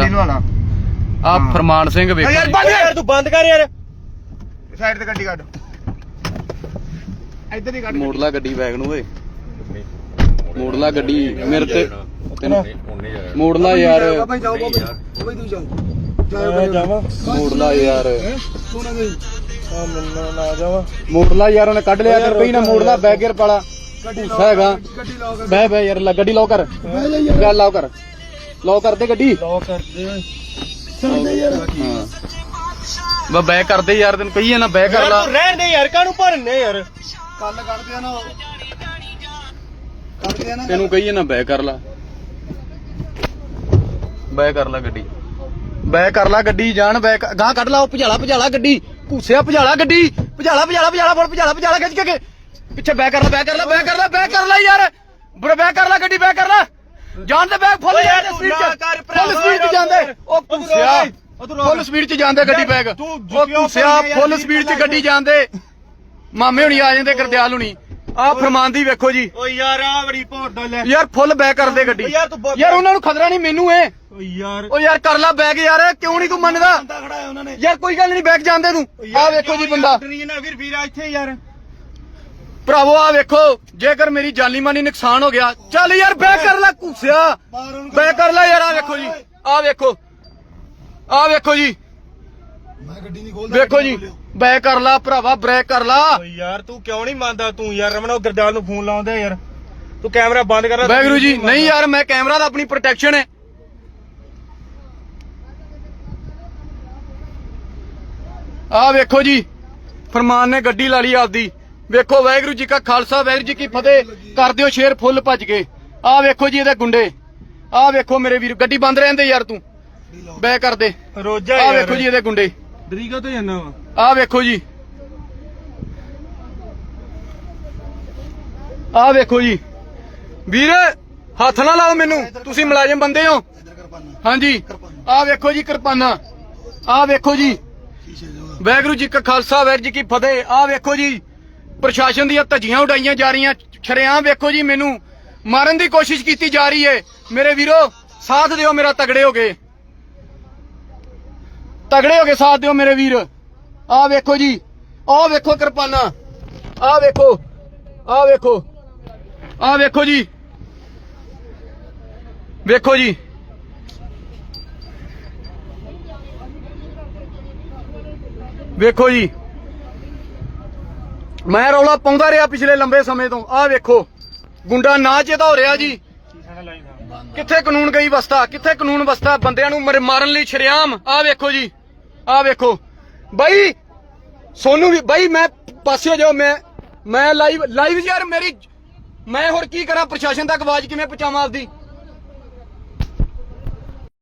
ਗੱਡੀ ਨੂੰ ਆਣਾ ਆ ਫਰਮਾਨ ਸਿੰਘ ਵੇਖੋ ਯਾਰ। ਬੰਦ ਯਾਰ ਤੂੰ ਬੰਦ ਕਰ ਯਾਰ। ਸਾਈਡ ਤੇ ਗੱਡੀ ਕੱਢ। ਇੱਧਰ ਹੀ ਕੱਢ ਮੋੜ ਲਾ ਗੱਡੀ ਬੈਗ ਨੂੰ ਓਏ। ਮੋੜ ਲਾ ਗੱਡੀ ਮੇਰੇ ਤੇ ਤੈਨੂੰ ਮੋੜ ਲਾ ਯਾਰ। ਬਾਬਾ ਜਾਓ ਬਾਬਾ ਬਾਬਾ ਤੂੰ ਜਾਓ। ਮੈਂ ਜਾਵਾਂ। ਮੋੜ ਲਾ ਯਾਰ ਤੂੰ ਨਾ ਗਈ ਆ ਮੈਨੂੰ ਨਾ ਜਾਵਾਂ। ਮੋੜ ਲਾ ਯਾਰ ਉਹਨੇ ਕੱਢ ਲਿਆ ਕਰ ਪਈ ਨਾ ਮੋੜ ਲਾ। ਬੈਗ ਗੇਅਰ ਪਾਲਾ ਹੈਗਾ। ਗੱਡੀ ਲਾਓ ਕਰ ਬਹਿ ਬਹਿ ਯਾਰ ਲਾ ਗੱਡੀ ਲਾਓ ਕਰ। ਬਹਿ ਜਾ ਯਾਰ। ਗੱਲ ਲਾਓ ਕਰ। ਲਾਓ ਕਰ ਦੇ ਗੱਡੀ ਲੌਕ ਓਏ ਯਾਰ ਹਾਂ ਬਾ ਕਰਦੇ ਯਾਰ ਤੈਨੂੰ ਕਹੀਏ ਨਾ ਬੈ ਕਰ ਲਾ ਰਹਿਣ ਦੇ ਯਾਰ ਕਾਹਨੂੰ ਭਰਨੇ ਯਾਰ ਕੱਲ ਕੱਢਦੇ ਆ ਨਾ ਕੱਢਦੇ ਆ ਨਾ ਤੈਨੂੰ ਕਹੀਏ ਨਾ ਬੈ ਕਰ ਲਾ ਬੈ ਕਰ ਲਾ ਗੱਡੀ ਬੈ ਕਰ ਲਾ ਗੱਡੀ ਜਾਣ ਬੈ ਗਾਂ ਕੱਢ ਲਾ ਉਹ ਭਜਾਲਾ ਭਜਾਲਾ ਗੱਡੀ ਘੂਸਿਆ ਭਜਾਲਾ ਗੱਡੀ ਭਜਾਲਾ ਭਜਾਲਾ ਭਜਾਲਾ ਫੜ ਭਜਾਲਾ ਭਜਾਲਾ ਖਿੱਚ ਕੇ ਕੇ ਪਿੱਛੇ ਬੈ ਕਰ ਲਾ ਬੈ ਕਰ ਲਾ ਬੈ ਕਰ ਲਾ ਬੈ ਕਰ ਲਾ ਯਾਰ ਬੜ ਬੈ ਕਰ ਲਾ ਗੱਡੀ ਬੈ ਕਰ ਲਾ ਜਾਣ ਦੇ ਬੈਗ ਫੁੱਲ ਜਾਂਦੇ ਸਪੀਡ ਚ। ਫੁੱਲ ਸਪੀਡ ਚ ਜਾਂਦੇ। ਉਹ ਰੋਕ। ਫੁੱਲ ਸਪੀਡ ਚ ਜਾਂਦੇ ਗੱਡੀ ਬੈਗ। ਉਹ ਯਾਰ, ਫੁੱਲ ਸਪੀਡ ਚ ਗੱਡੀ ਜਾਂਦੇ। ਮਾਮੇ ਹੁਣੀ ਆ ਜਾਂਦੇ ਕਰਦਿਆਲ ਹੁਣੀ। ਆ ਫਰਮਾਨ ਦੀ ਵੇਖੋ ਜੀ। ਓ ਯਾਰ ਆ ਬੜੀ ਭੋਟ ਲੈ। ਯਾਰ ਫੁੱਲ ਬੈਕ ਕਰਦੇ ਗੱਡੀ। ਯਾਰ ਉਹਨਾਂ ਨੂੰ ਖਤਰਾ ਨਹੀਂ ਮੈਨੂੰ ਏ ਓ ਯਾਰ। ਓ ਯਾਰ ਕਰ ਲੈ ਬੈਗ ਯਾਰ ਕਿਉਂ ਨਹੀਂ ਤੂੰ ਮੰਨਦਾ? ਬੰਦਾ ਖੜਾ ਹੈ ਉਹਨਾਂ ਨੇ। ਯਾਰ ਕੋਈ ਗੱਲ ਨਹੀਂ ਬੈਗ ਜਾਂਦੇ ਤੂੰ। ਆ ਵੇਖੋ ਜੀ ਬੰਦਾ। ਨਹੀਂ ਨਾ ਵੀਰ ਵੀਰ ਇੱਥੇ ਯਾਰ? ਭਰਾਵੋ ਆ ਵੇਖੋ ਜੇਕਰ ਮੇਰੀ ਜਾਨੀ ਮਾਨੀ ਨੁਕਸਾਨ ਹੋ ਗਿਆ ਚੱਲ ਯਾਰ ਬੈਕ ਕਰ ਲੈ ਘੁੱਸਿਆ। ਬੈਕ ਕਰ ਲੈ ਯਾਰ ਆ ਵੇਖੋ ਜੀ ਆ ਵੇਖੋ ਆ ਵੇਖੋ ਜੀ। ਮੈਂ ਗੱਡੀ ਨਹੀਂ ਖੋਲਦਾ ਵੇਖੋ ਜੀ ਬੈਕ ਕਰ ਲਾ ਭਰਾਵਾ ਬ੍ਰੇਕ ਕਰ ਲਾ। ਓ ਯਾਰ ਤੂੰ ਕਿਉਂ ਨਹੀਂ ਮੰਨਦਾ? ਤੂੰ ਯਾਰ ਰਮਨ ਉਹ ਗਰਦਾਲ ਨੂੰ ਫੋਨ ਲਾਉਂਦਾ ਯਾਰ। ਤੂੰ ਕੈਮਰਾ ਬੰਦ ਕਰ ਵੈਗਰੂ ਜੀ ਨਹੀਂ ਯਾਰ ਮੈਂ ਕੈਮਰਾ ਦਾ ਆਪਣੀ ਪ੍ਰੋਟੈਕਸ਼ਨ ਹੈ। ਆ ਵੇਖੋ ਜੀ ਫਰਮਾਨ ਨੇ ਗੱਡੀ ਲਾ ਲਈ ਆਪਦੀ। ਵੇਖੋ ਵਾਹਿਗੁਰੂ ਜੀ ਕਾ ਖਾਲਸਾ ਵਾਹਿਗੁਰੂ ਜੀ ਕੀ ਫਤਿਹ। ਕਰ ਦਿਓ ਸ਼ੇਰ ਫੁੱਲ ਭੱਜ ਕੇ ਆ ਵੇਖੋ ਜੀ ਇਹਦੇ ਗੁੰਡੇ। ਆ ਵੇਖੋ ਮੇਰੇ ਵੀਰ ਗੱਡੀ ਬੰਦ ਰਹਿੰਦੇ ਯਾਰ ਤੂੰ। ਬੈ ਕਰ ਦੇ। ਰੋਜਾ ਆ ਯਾਰ। ਵੇਖੋ ਜੀ ਇਹਦੇ ਗੁੰਡੇ। ਦਰੀਗਾ ਤੋਂ ਜਾਨਾ ਵਾ। ਆ ਵੇਖੋ ਜੀ। ਆ ਵੇਖੋ ਜੀ। ਵੀਰ ਹੱਥ ਨਾ ਲਾਓ ਮੈਨੂੰ। ਤੁਸੀਂ ਮੁਲਾਜ਼ਮ ਬੰਦੇ ਹੋ। ਹਾਂਜੀ। ਆ ਵੇਖੋ ਜੀ ਕਿਰਪਾਨਾ। ਆ ਵੇਖੋ ਜੀ। ਵੈਗਰੂ ਜੀ ਕਾ ਖਾਲਸਾ ਵੈਰ ਜੀ ਕੀ ਫਤਿਹ। ਆ ਵੇਖੋ ਜੀ। ਪ੍ਰਸ਼ਾਸਨ ਦੀਆਂ ਧੱਜੀਆਂ ਉਡਾਈਆਂ ਜਾ ਰਹੀਆਂ ਛਰਿਆਂ ਵੇਖੋ ਜੀ ਮੈਨੂੰ, ਮਾਰਨ ਦੀ ਕੋਸ਼ਿਸ਼ ਕੀਤੀ ਜਾ ਰਹੀ ਏ। ਮੇਰੇ ਵੀਰੋ, ਸਾਥ ਦਿਓ ਮੇਰਾ ਤਗੜੇ ਹੋ ਗਏ ਤਗੜੇ ਹੋ ਕੇ ਸਾਥ ਦਿਓ ਮੇਰੇ ਵੀਰ। ਆਹ ਵੇਖੋ ਜੀ, ਆਹ ਵੇਖੋ ਕਿਰਪਾਨਾ। ਆਹ ਵੇਖੋ ਆਹ ਵੇਖੋ ਆਹ ਵੇਖੋ ਜੀ। ਵੇਖੋ ਜੀ। ਵੇਖੋ ਜੀ। ਮੈਂ ਰੌਲਾ ਪਾਉਂਦਾ ਰਿਹਾ ਪਿਛਲੇ ਲੰਬੇ ਸਮੇਂ ਤੋਂ। ਆਹ ਵੇਖੋ, ਗੁੰਡਾ ਨਾ ਚੇਤਾ ਹੋ ਰਿਹਾ ਜੀ। ਕਿੱਥੇ ਕਾਨੂੰਨ ਗਈ ਵਸਤਾ, ਕਿੱਥੇ ਕਾਨੂੰਨ ਵਸਤਾ, ਬੰਦਿਆਂ ਨੂੰ ਮਰ- ਮਾਰਨ ਲਈ ਸ਼ਰੇਆਮ। ਆਹ ਵੇਖੋ ਜੀ, ਆਹ ਵੇਖੋ। ਬਾਈ, ਸੋਨੂੰ ਵੀ ਬਾਈ, ਮੈਂ ਪਾਸੇ ਜਾਓ, ਮੈਂ ਮੈਂ ਲਾਈਵ ਲਾਈਵ ਯਾਰ, ਮੇਰੀ ਮੈਂ ਹੋਰ ਕੀ ਕਰਾਂ? ਪ੍ਰਸ਼ਾਸਨ ਤੱਕ ਆਵਾਜ਼ ਕਿਵੇਂ ਪਹੁੰਚਾਵਾਂ ਆਪਦੀ?